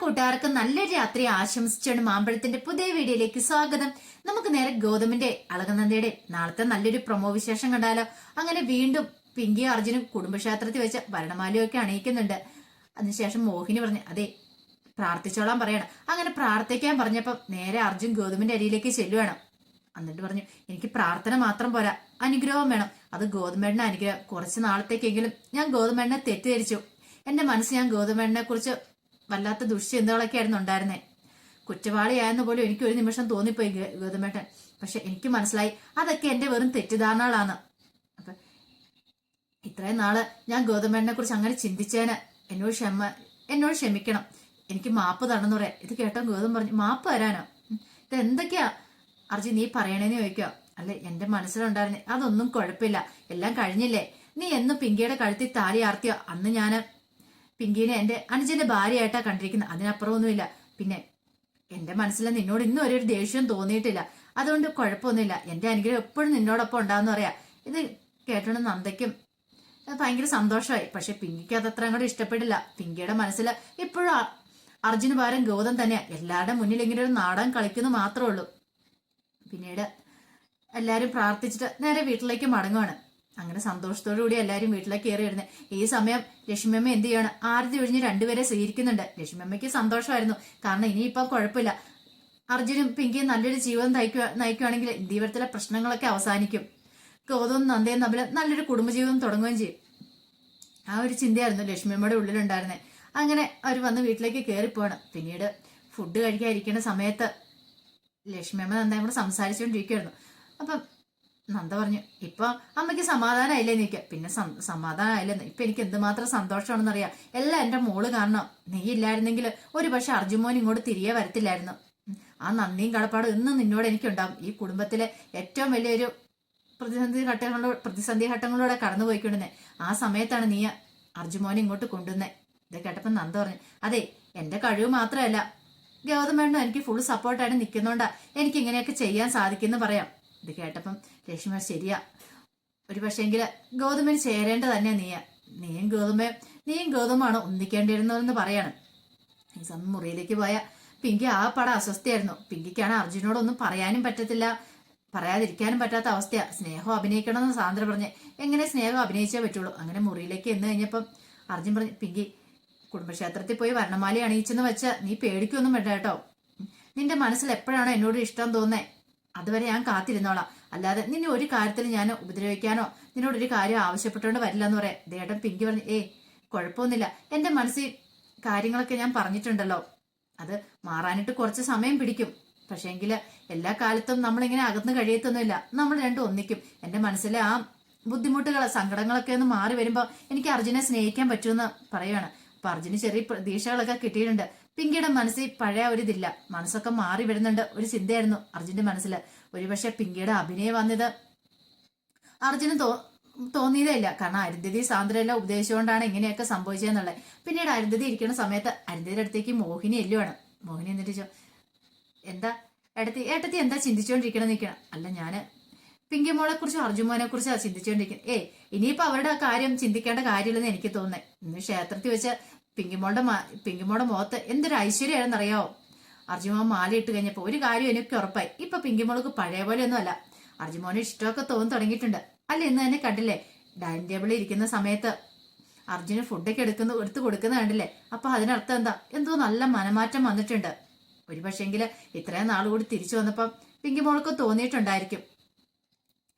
കൂട്ടുകാർക്ക് നല്ലൊരു രാത്രി ആശംസിച്ചാണ് മാമ്പഴത്തിന്റെ പുതിയ വീഡിയോയിലേക്ക് സ്വാഗതം. നമുക്ക് നേരെ ഗൗതമിന്റെ അളകനന്ദയുടെ നാളത്തെ നല്ലൊരു പ്രൊമോ വിശേഷം കണ്ടാലോ? അങ്ങനെ വീണ്ടും പിങ്കി അർജുനും കുടുംബക്ഷേത്രത്തിൽ വെച്ച ഭരണമാലയൊക്കെ അണിയിക്കുന്നുണ്ട്. അതിനുശേഷം മോഹിനി പറഞ്ഞു അതെ പ്രാർത്ഥിച്ചോളാൻ പറയണം. അങ്ങനെ പ്രാർത്ഥിക്കാൻ പറഞ്ഞപ്പം നേരെ അർജുൻ ഗൗതമിന്റെ അരിയിലേക്ക് ചെല്ലുവേണം. എന്നിട്ട് പറഞ്ഞു എനിക്ക് പ്രാർത്ഥന മാത്രം പോരാ അനുഗ്രഹം വേണം. അത് ഗോതമ്പേണ്ണ അനുഗ്രഹം. കുറച്ച് നാളത്തേക്കെങ്കിലും ഞാൻ ഗോതമ്പേണ്ണ തെറ്റിദ്ധരിച്ചു. എന്റെ മനസ്സ് ഞാൻ ഗോതമ്പേണ്ണനെ കുറിച്ച് വല്ലാത്ത ദുഷ്ചിന്തകളൊക്കെ ആയിരുന്നു ഉണ്ടായിരുന്നേ. കുറ്റവാളിയായെന്ന് പോലും എനിക്ക് ഒരു നിമിഷം തോന്നിപ്പോയി ഗൗതമേട്ടൻ പക്ഷെ എനിക്ക് മനസ്സിലായി അതൊക്കെ എന്റെ വെറും തെറ്റിദ്ധാരണകളാണ്. അപ്പൊ ഇത്രയും നാൾ ഞാൻ ഗൗതമേട്ടനെ കുറിച്ച് അങ്ങനെ ചിന്തിച്ചേന് എന്നോട് ക്ഷമ എന്നോട് ക്ഷമിക്കണം. എനിക്ക് മാപ്പ് തരണമെന്ന് പറയാം. ഇത് കേട്ടോ ഗൗതം പറഞ്ഞു മാപ്പ് തരാനോ. ഇത് എന്തൊക്കെയാ? അർജുൻ നീ പറയണേന്ന് ചോദിക്കോ? അല്ലെ എന്റെ മനസ്സിലുണ്ടായിരുന്നേ അതൊന്നും കുഴപ്പമില്ല. എല്ലാം കഴിഞ്ഞില്ലേ? നീ എന്ന് പിങ്കിയുടെ കഴുത്തിൽ താലി ആർത്തിയോ? അന്ന് ഞാൻ പിങ്കീനെ എന്റെ അനുജന്റെ ഭാര്യയായിട്ടാ കണ്ടിരിക്കുന്നത്. അതിനപ്പുറമൊന്നുമില്ല. പിന്നെ എന്റെ മനസ്സിൽ നിന്നോട് ഇന്നും ഒരു ദേഷ്യം തോന്നിയിട്ടില്ല. അതുകൊണ്ട് കുഴപ്പമൊന്നുമില്ല. എന്റെ അനുഗ്രഹം എപ്പോഴും നിന്നോടൊപ്പം ഉണ്ടാവുന്ന പറയാ. ഇത് കേട്ടോണ്ട് നന്ദയ്ക്കും ഭയങ്കര സന്തോഷമായി. പക്ഷെ പിങ്കിക്ക് അത് അത്ര അങ്ങോട്ട് ഇഷ്ടപ്പെടില്ല. പിങ്കിയുടെ മനസ്സിൽ ഇപ്പോഴും അർജുന് ഭാരം ഗൗതം തന്നെയാ. എല്ലാവരുടെ മുന്നിൽ ഇങ്ങനെ ഒരു നാടകം കളിക്കുന്നു മാത്രമേ ഉള്ളൂ. പിന്നീട് എല്ലാരും പ്രാർത്ഥിച്ചിട്ട് നേരെ വീട്ടിലേക്ക് മടങ്ങുവാണ്. അങ്ങനെ സന്തോഷത്തോടു കൂടി എല്ലാവരും വീട്ടിലേക്ക് കയറി വരുന്നത് ഈ സമയം ലക്ഷ്മിയമ്മ എന്ത് ചെയ്യാണ്? ആരതി ഒഴിഞ്ഞ് രണ്ടുപേരെ സ്വീകരിക്കുന്നുണ്ട്. ലക്ഷ്മിയമ്മയ്ക്ക് സന്തോഷമായിരുന്നു. കാരണം ഇനിയിപ്പോ കുഴപ്പമില്ല. അർജുനും പിങ്കിയും നല്ലൊരു ജീവിതം നയിക്കുക നയിക്കുകയാണെങ്കിൽ ഇന്ത്യവരത്തിലെ പ്രശ്നങ്ങളൊക്കെ അവസാനിക്കും. ഗോതവും നന്ദയും തമ്മിൽ നല്ലൊരു കുടുംബജീവിതം തുടങ്ങുകയും ചെയ്യും. ആ ഒരു ചിന്തയായിരുന്നു ലക്ഷ്മിയമ്മയുടെ ഉള്ളിലുണ്ടായിരുന്നത് അങ്ങനെ അവർ വന്ന് വീട്ടിലേക്ക് കയറിപ്പോണം പിന്നീട് ഫുഡ് കഴിക്കാതിരിക്കുന്ന സമയത്ത് ലക്ഷ്മിയമ്മ നന്ദയും കൂടെ സംസാരിച്ചുകൊണ്ടിരിക്കുകയായിരുന്നു. അപ്പം നന്ദ പറഞ്ഞു ഇപ്പൊ അമ്മയ്ക്ക് സമാധാനമായില്ലേ നിൽക്കുക പിന്നെ സമാധാനമായില്ലെന്ന് ഇപ്പൊ എനിക്ക് എന്തുമാത്രം സന്തോഷമാണെന്ന് അറിയാം എല്ലാം എന്റെ മോൾ കാരണം. നീ ഇല്ലായിരുന്നെങ്കിൽ ഒരു പക്ഷെ അർജുമോൻ ഇങ്ങോട്ട് തിരികെ വരത്തില്ലായിരുന്നു. ആ നന്ദിയും കടപ്പാടും ഇന്നും നിന്നോട് എനിക്കുണ്ടാവും. ഈ കുടുംബത്തിലെ ഏറ്റവും വലിയൊരു പ്രതിസന്ധി ഘട്ടങ്ങളോ പ്രതിസന്ധി ഘട്ടങ്ങളിലൂടെ കടന്നുപോയിക്കൊണ്ടിരുന്നത് ആ സമയത്താണ് നീ അർജുമോനെ ഇങ്ങോട്ട് കൊണ്ടുവന്നേ. ഇത് കേട്ടപ്പോൾ നന്ദ പറഞ്ഞു അതെ എന്റെ കഴിവ് മാത്രമല്ല. ഗൗതമേണ്ണ എനിക്ക് ഫുൾ സപ്പോർട്ടായിട്ട് നിൽക്കുന്നോണ്ടാ എനിക്ക് ഇങ്ങനെയൊക്കെ ചെയ്യാൻ സാധിക്കുന്നു പറയാം. ഇത് കേട്ടപ്പം ലക്ഷ്മി ശരിയാ. ഒരു പക്ഷേങ്കിൽ ഗൗതമിന് ചേരേണ്ട തന്നെ നീയാ. നീയും ഗൗതമേ നീയും ഗൗതമാണ് ഒന്നിക്കേണ്ടിയിരുന്നതെന്ന് പറയാണ്. ഈ മുറിയിലേക്ക് പോയ പിങ്കി ആ പട അസ്വസ്ഥയായിരുന്നു. പിങ്കിക്കാണ് അർജുനോടൊന്നും പറയാനും പറ്റത്തില്ല. പറയാതിരിക്കാനും പറ്റാത്ത അവസ്ഥയാ. സ്നേഹം അഭിനയിക്കണമെന്ന് സാന്ദ്ര പറഞ്ഞ് എങ്ങനെ സ്നേഹം അഭിനയിച്ചേ പറ്റുള്ളൂ? അങ്ങനെ മുറിയിലേക്ക് എന്ന് കഴിഞ്ഞപ്പം അർജുൻ പറഞ്ഞു പിങ്കി കുടുംബക്ഷേത്രത്തിൽ പോയി വർണമാല അണിയിച്ചെന്ന് വെച്ചാൽ നീ പേടിക്കൊന്നും വേണ്ട കേട്ടോ. നിന്റെ മനസ്സിൽ എപ്പോഴാണോ എന്നോട് ഇഷ്ടം തോന്നേ അതുവരെ ഞാൻ കാത്തിരുന്നോളാം. അല്ലാതെ നിന്നെ ഒരു കാര്യത്തിൽ ഞാൻ ഉപദ്രവിക്കാനോ നിന്നോട് ഒരു കാര്യം ആവശ്യപ്പെട്ടുകൊണ്ട് വരില്ല എന്ന് പറയാം. ദേടം പിങ്കി പറഞ്ഞു ഏയ് കുഴപ്പമൊന്നുമില്ല. എന്റെ മനസ്സിൽ കാര്യങ്ങളൊക്കെ ഞാൻ പറഞ്ഞിട്ടുണ്ടല്ലോ. അത് മാറാനിട്ട് കുറച്ച് സമയം പിടിക്കും. പക്ഷേങ്കിൽ എല്ലാ കാലത്തും നമ്മളിങ്ങനെ അകന്ന് കഴിയത്തൊന്നുമില്ല. നമ്മൾ രണ്ടും ഒന്നിക്കും. എന്റെ മനസ്സിലെ ആ ബുദ്ധിമുട്ടുകൾ സങ്കടങ്ങളൊക്കെ ഒന്ന് മാറി വരുമ്പോൾ എനിക്ക് അർജുനെ സ്നേഹിക്കാൻ പറ്റുമെന്ന് പറയുകയാണ് അപ്പൊ അർജുന് ചെറിയ പ്രതീക്ഷകളൊക്കെ കിട്ടിയിട്ടുണ്ട്. പിങ്കിയുടെ മനസ്സിൽ പഴയ ഒരു ഇതില്ല മനസ്സൊക്കെ മാറി വരുന്നുണ്ട്. ഒരു ചിന്തയായിരുന്നു അർജുന്റെ മനസ്സിൽ ഒരുപക്ഷെ പിങ്കിയുടെ അഭിനയം വന്നത് അർജുന് തോ തോന്നിയതേ ഇല്ല. കാരണം അരുന്ധതി സാന്ദ്രയെല്ലാം ഉപദേശിച്ചുകൊണ്ടാണ് ഇങ്ങനെയൊക്കെ സംഭവിച്ചതെന്നുള്ളത്. പിന്നീട് അരുന്ധതി ഇരിക്കുന്ന സമയത്ത് അരുന്ധതിയുടെ അടുത്തേക്ക് മോഹിനി എല്ലുവാണ് മോഹിനി എന്നിട്ട് എന്താ? എടത്തി ഏട്ടത്തി എന്താ ചിന്തിച്ചുകൊണ്ടിരിക്കണം നിൽക്കണം അല്ല ഞാൻ പിങ്കിമോളെ കുറിച്ചും അർജുമോനെ കുറിച്ചാണ് ചിന്തിച്ചുകൊണ്ടിരിക്കുന്നത് ഏ ഇനിയിപ്പോ അവരുടെ കാര്യം ചിന്തിക്കേണ്ട കാര്യമില്ലെന്ന് എനിക്ക് തോന്നുന്നത് ഇന്ന് ക്ഷേത്രത്തിൽ വെച്ച് പിങ്കിമോളുടെ പിങ്കിമോളുടെ മുഖത്ത് എന്തൊരു ഐശ്വര്യമാണെന്ന് അറിയാമോ അർജുമോൻ ഇട്ട് കഴിഞ്ഞപ്പോ ഒരു കാര്യം എനിക്ക് ഉറപ്പായി. ഇപ്പൊ പിങ്കിമോൾക്ക് പഴയ പോലെ ഒന്നും അല്ല. അർജുമോന് ഇഷ്ടമൊക്കെ തോന്നി തുടങ്ങിയിട്ടുണ്ട്. അല്ല ഇന്ന് തന്നെ കണ്ടില്ലേ? ഡൈനിങ് ടേബിളിൽ ഇരിക്കുന്ന സമയത്ത് അർജുന് ഫുഡൊക്കെ എടുക്കുന്ന എടുത്തു കൊടുക്കുന്ന കണ്ടില്ലേ? അപ്പൊ അതിനർത്ഥം എന്താ? എന്തോ നല്ല മനമാറ്റം വന്നിട്ടുണ്ട്. ഒരു പക്ഷെങ്കിൽ ഇത്രയും നാൾ കൂടി തിരിച്ചു വന്നപ്പം പിങ്കിമോൾക്ക് തോന്നിയിട്ടുണ്ടായിരിക്കും.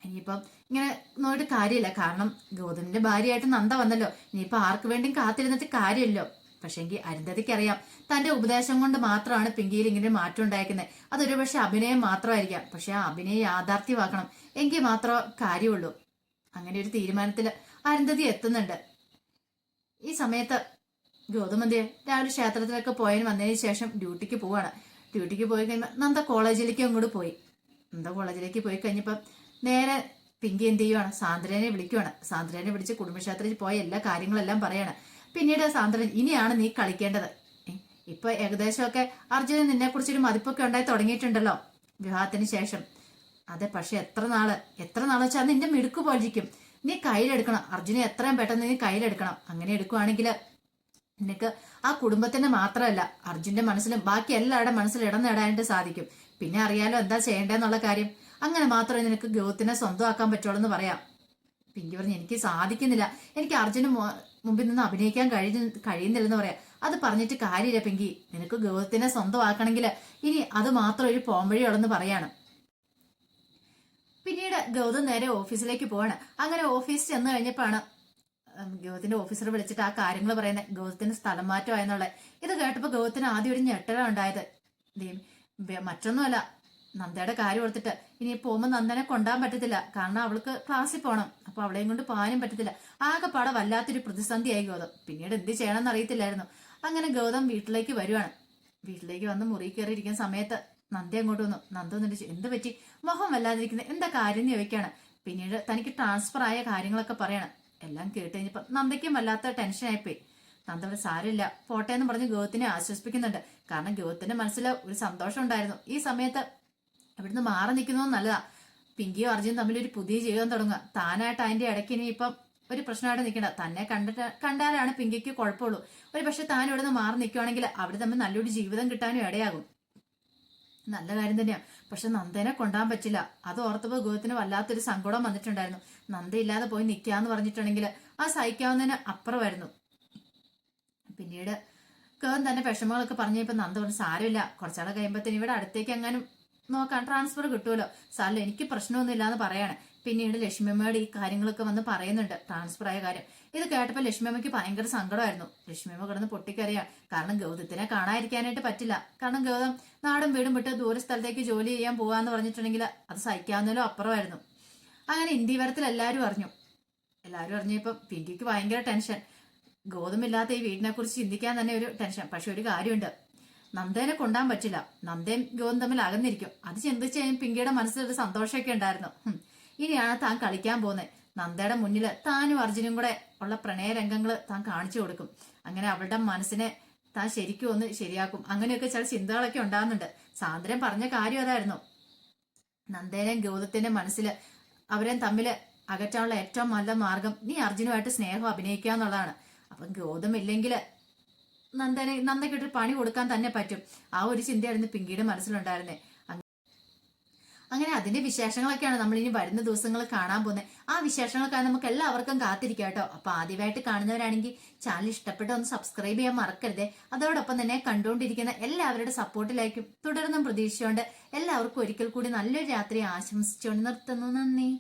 ഇനിയിപ്പം ഇങ്ങനെ നോയിട്ട് കാര്യമില്ല. കാരണം ഗൗതമിന്റെ ഭാര്യയായിട്ട് നന്ദ വന്നല്ലോ. ഇനിയിപ്പൊ ആർക്ക് വേണ്ടിയും കാത്തിരുന്നിട്ട് കാര്യമില്ലോ പക്ഷെങ്കിൽ അരുന്ധതിക്ക് അറിയാം തന്റെ ഉപദേശം കൊണ്ട് മാത്രമാണ് പിങ്കിയിൽ ഇങ്ങനെ മാറ്റം ഉണ്ടായിരിക്കുന്നത് അതൊരു പക്ഷെ അഭിനയം മാത്രമായിരിക്കാം. പക്ഷെ ആ അഭിനയം യാഥാർത്ഥ്യമാക്കണം. എങ്കിൽ മാത്രമേ കാര്യമുള്ളൂ. അങ്ങനെ ഒരു തീരുമാനത്തിൽ അരുന്ധതി എത്തുന്നുണ്ട്. ഈ സമയത്ത് ഗൗതമന്തി രാവിലെ ക്ഷേത്രത്തിലൊക്കെ പോയതിന് വന്നതിന് ശേഷം ഡ്യൂട്ടിക്ക് പോവാണ്. ഡ്യൂട്ടിക്ക് പോയി കഴിയുമ്പോൾ നന്ദ കോളേജിലേക്ക് അങ്ങോട്ട് പോയി. നന്ദ കോളേജിലേക്ക് പോയി കഴിഞ്ഞപ്പം നേരെ പിങ്കി എന്ത് ചെയ്യുവാണ്? സാന്ദ്രനെ വിളിക്കുവാണ്. സാന്ദ്രനെ വിളിച്ച് കുടുംബക്ഷേത്രത്തിൽ പോയ എല്ലാ കാര്യങ്ങളെല്ലാം പറയാണ്. പിന്നീട് സാന്ദ്രൻ ഇനിയാണ് നീ കളിക്കേണ്ടത്. ഇപ്പൊ ഏകദേശമൊക്കെ അർജുനൻ നിന്നെ കുറിച്ചൊരു മതിപ്പൊക്കെ ഉണ്ടായി തുടങ്ങിയിട്ടുണ്ടല്ലോ വിവാഹത്തിന് ശേഷം. അതെ പക്ഷെ എത്ര നാൾ? എത്ര നാൾ വെച്ചാൽ നിന്റെ മിടുക്ക് പോലിരിക്കും. നീ കയ്യിലെടുക്കണം. അർജുനെ എത്രയും പെട്ടെന്ന് നീ കയ്യിലെടുക്കണം. അങ്ങനെ എടുക്കുവാണെങ്കിൽ നിനക്ക് ആ കുടുംബത്തിന്റെ മാത്രമല്ല അർജുന്റെ മനസ്സിലും ബാക്കി എല്ലാവരുടെ മനസ്സിലും ഇടം നേടാനായിട്ട് സാധിക്കും. പിന്നെ അറിയാലോ എന്താ ചെയ്യേണ്ടതെന്നുള്ള കാര്യം. അങ്ങനെ മാത്രമേ നിനക്ക് ഗൗത്തിനെ സ്വന്തമാക്കാൻ പറ്റുള്ളൂ എന്ന് പറയാം. പിങ്കി പറഞ്ഞു എനിക്ക് സാധിക്കുന്നില്ല. എനിക്ക് അർജുന് മുമ്പിൽ നിന്ന് അഭിനയിക്കാൻ കഴിയ കഴിയുന്നില്ലെന്ന് പറയാം. അത് പറഞ്ഞിട്ട് കാര്യമില്ല പിങ്കി. നിനക്ക് ഗൗതത്തിനെ സ്വന്തമാക്കണമെങ്കിൽ ഇനി അത് മാത്രം ഒരു പോംവഴിയുള്ളെന്ന് പറയാണ്. പിന്നീട് ഗൗതം നേരെ ഓഫീസിലേക്ക് പോവാണ്. അങ്ങനെ ഓഫീസിൽ ചെന്ന് കഴിഞ്ഞപ്പോഴാണ് ഗൗതത്തിന്റെ ഓഫീസർ വിളിച്ചിട്ട് ആ കാര്യങ്ങൾ പറയുന്നത് ഗൗതത്തിന് സ്ഥലം മാറ്റമായെന്നുള്ളത്. ഇത് കേട്ടപ്പോൾ ഗൗതത്തിന് ആദ്യം ഒരു ഞെട്ടല ഉണ്ടായത്. ദൈവം, മറ്റൊന്നുമല്ല. നന്ദയുടെ കാര്യം ഓർത്തിട്ട് ഇനി പോകുമ്പോൾ നന്ദനെ കൊണ്ടാൻ പറ്റത്തില്ല. കാരണം അവൾക്ക് ക്ലാസ്സിൽ പോകണം അപ്പൊ അവളെയും കൊണ്ട് പോകാനും പറ്റത്തില്ല. ആകെപ്പാടെ വല്ലാത്തൊരു പ്രതിസന്ധിയായി ഗൗതം. പിന്നീട് എന്ത് ചെയ്യണമെന്ന് അറിയത്തില്ലായിരുന്നു. അങ്ങനെ ഗൗതം വീട്ടിലേക്ക് വരുവാണ്. വീട്ടിലേക്ക് വന്ന് മുറി കയറിയിരിക്കുന്ന സമയത്ത് നന്ദ അങ്ങോട്ട് വന്നു. നന്ദ വന്നിട്ട് എന്ത് പറ്റി? മുഖം വല്ലാതിരിക്കുന്നത് എന്താ കാര്യം എന്ന് ചോദിക്കാണ് പിന്നീട് തനിക്ക് ട്രാൻസ്ഫർ ആയ കാര്യങ്ങളൊക്കെ പറയണം. എല്ലാം കേട്ട് കഴിഞ്ഞപ്പോൾ നന്ദയ്ക്കും വല്ലാത്ത ടെൻഷനായിപ്പോയി നന്ദ ഇവിടെ സാരമില്ല. പോട്ടെ എന്ന് പറഞ്ഞ് ഗൗതത്തിനെ ആശ്വസിപ്പിക്കുന്നുണ്ട്. കാരണം ഗൗതത്തിന്റെ മനസ്സിൽ ഒരു സന്തോഷം ഉണ്ടായിരുന്നു. ഈ സമയത്ത് ഇവിടുന്ന് മാറി നിൽക്കുന്നത് നല്ലതാ. പിങ്കിയും അർജുനും തമ്മിൽ ഒരു പുതിയ ജീവിതം തുടങ്ങുക. താനായിട്ട് അതിന്റെ ഇടയ്ക്ക് ഇനി ഇപ്പം ഒരു പ്രശ്നമായിട്ട് നിൽക്കണ്ട. തന്നെ കണ്ടിട്ട് കണ്ടാലാണ് പിങ്കിക്ക് കുഴപ്പമുള്ളൂ. ഒരു പക്ഷെ താൻ ഇവിടുന്ന് മാറി നിൽക്കുവാണെങ്കിൽ അവിടെ തമ്മിൽ നല്ലൊരു ജീവിതം കിട്ടാനും ഇടയാകും. നല്ല കാര്യം തന്നെയാണ് പക്ഷെ നന്ദനെ കൊണ്ടാൻ പറ്റില്ല. അത് ഓർത്തപ്പോൾ ഗോഹത്തിന് വല്ലാത്തൊരു സങ്കടം വന്നിട്ടുണ്ടായിരുന്നു. നന്ദ ഇല്ലാതെ പോയി നിൽക്കാന്ന് പറഞ്ഞിട്ടുണ്ടെങ്കിൽ ആ സഹിക്കാവുന്നതിന് അപ്പുറമായിരുന്നു. പിന്നീട് കേൻ തന്നെ വിഷമങ്ങളൊക്കെ പറഞ്ഞപ്പോൾ നന്ദ പറഞ്ഞു സാരമില്ല. കുറച്ചാളെ കഴിയുമ്പോഴത്തേന് ഇവിടെ അടുത്തേക്ക് എങ്ങാനും നോക്കാം ട്രാൻസ്ഫർ കിട്ടുമല്ലോ സാറിൽ എനിക്ക് പ്രശ്നമൊന്നുമില്ല എന്ന് പറയാണ്. പിന്നീട് ലക്ഷ്മിയമ്മയുടെ ഈ കാര്യങ്ങളൊക്കെ വന്ന് പറയുന്നുണ്ട്. ട്രാൻസ്ഫർ ആയ കാര്യം. ഇത് കേട്ടപ്പോൾ ലക്ഷ്മിയമ്മയ്ക്ക് ഭയങ്കര സങ്കടമായിരുന്നു. ലക്ഷ്മിയമ്മ കിടന്ന് പൊട്ടിക്കറിയാം കാരണം ഗൗതത്തിനെ കാണാതിരിക്കാനായിട്ട് പറ്റില്ല. കാരണം ഗൗതം നാടും വീടും വിട്ട് ദൂര സ്ഥലത്തേക്ക് ജോലി ചെയ്യാൻ പോകാന്ന് പറഞ്ഞിട്ടുണ്ടെങ്കിൽ അത് സഹിക്കാവുന്നതിലും അപ്പുറമായിരുന്നു. അങ്ങനെ ഇന്ത്യവരത്തിൽ എല്ലാവരും അറിഞ്ഞു. എല്ലാവരും അറിഞ്ഞപ്പോൾ പിങ്കിക്ക് ഭയങ്കര ടെൻഷൻ ഗോതമില്ലാത്ത ഈ വീടിനെ കുറിച്ച് ചിന്തിക്കാൻ തന്നെ ഒരു ടെൻഷൻ പക്ഷെ ഒരു കാര്യമുണ്ട്. നന്ദേനെ കൊണ്ടാൻ പറ്റില്ല. നന്ദയും ഗോവും തമ്മിൽ അകന്നിരിക്കും. അത് ചിന്തിച്ച് കഴിഞ്ഞാൽ പിങ്കിയുടെ മനസ്സിലൊരു സന്തോഷമൊക്കെ ഉണ്ടായിരുന്നു. ഇനിയാണ് താൻ കളിക്കാൻ പോകുന്നത് നന്ദയുടെ മുന്നിൽ താനും അർജുനും കൂടെ ഉള്ള പ്രണയ രംഗങ്ങൾ താൻ കാണിച്ചു കൊടുക്കും. അങ്ങനെ അവളുടെ മനസ്സിനെ താൻ ശരിക്കും ഒന്ന് ശരിയാക്കും. അങ്ങനെയൊക്കെ ചില ചിന്തകളൊക്കെ ഉണ്ടാകുന്നുണ്ട്. സാന്ദ്രൻ പറഞ്ഞ കാര്യം അതായിരുന്നു. നന്ദേനെയും ഗൗതത്തിന്റെ മനസ്സിൽ അവരെ തമ്മിൽ അകറ്റാനുള്ള ഏറ്റവും നല്ല മാർഗം നീ അർജുനുമായിട്ട് സ്നേഹം അഭിനയിക്കുക എന്നുള്ളതാണ്. അപ്പം ഗൗതം ഇല്ലെങ്കിൽ നന്ദനെ നന്ദയ്ക്കിട്ട് പണി കൊടുക്കാൻ തന്നെ പറ്റും. ആ ഒരു ചിന്തയായിരുന്നു പിങ്കിയുടെ മനസ്സിലുണ്ടായിരുന്നേ. അങ്ങനെ അതിന്റെ വിശേഷങ്ങളൊക്കെയാണ് നമ്മൾ ഇനി വരുന്ന ദിവസങ്ങൾ കാണാൻ പോകുന്നത് ആ വിശേഷങ്ങളൊക്കെയാണ് നമുക്ക് എല്ലാവർക്കും കാത്തിരിക്കാം കേട്ടോ. അപ്പൊ ആദ്യമായിട്ട് കാണുന്നവരാണെങ്കിൽ ചാനൽ ഇഷ്ടപ്പെട്ട ഒന്ന് സബ്സ്ക്രൈബ് ചെയ്യാൻ മറക്കരുതേ. അതോടൊപ്പം തന്നെ കണ്ടുകൊണ്ടിരിക്കുന്ന എല്ലാവരുടെ സപ്പോർട്ടിലേക്കും തുടർന്നും പ്രതീക്ഷിച്ചുകൊണ്ട് എല്ലാവർക്കും ഒരിക്കൽ കൂടി നല്ലൊരു രാത്രി ആശംസിച്ചുകൊണ്ട് നിർത്തുന്നു. നന്ദി.